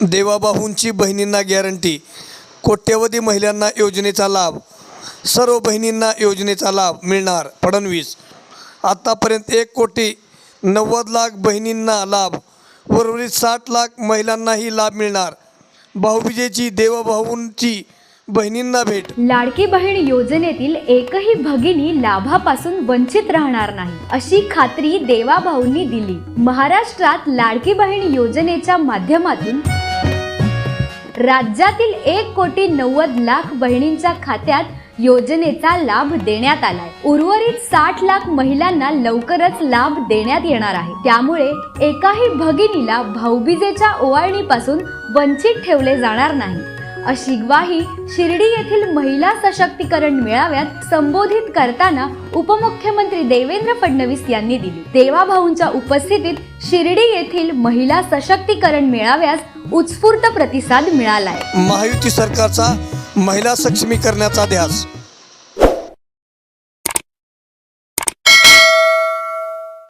देवाबाहूंची बहिणींना गॅरंटी कोट्यवधी महिलांना योजनेचा लाभ सर्व बहिणींना योजनेचा लाभ मिळणार फडणवीस. आत्तापर्यंत एक कोटी नव्वद लाख बहिणींना लाभ उर्वरित साठ लाख महिलांनाही लाभ मिळणार. भाऊबीजेची देवभाऊंची बहिणींना भेट. लाडकी बहीण योजनेतील एकही भगिनी लाभापासून वंचित राहणार नाही अशी खात्री देवाभाऊंनी दिली. महाराष्ट्रात लाडकी बहीण योजनेच्या माध्यमातून राज्यातील एक कोटी नव्वद लाख बहिणींच्या खात्यात योजनेचा लाभ देण्यात आलाय. उर्वरित साठ लाख महिलांना लवकरच लाभ देण्यात येणार आहे. त्यामुळे एकाही भगिनीला भाऊबीजेच्या ओवाळणीपासून वंचित ठेवले जाणार नाही. अशी ग्वाही शिर्डी येथील महिला सशक्तीकरण मेळाव्यात संबोधित करताना उपमुख्यमंत्री देवेंद्र फडणवीस यांनी दिली. देवाभाऊंच्या उपस्थितीत शिर्डी येथील महिला सशक्तीकरण मेळाव्यास उत्स्फूर्त प्रतिसाद मिळालाय. महायुती सरकारचा महिला सक्षमीकरणाचा ध्यास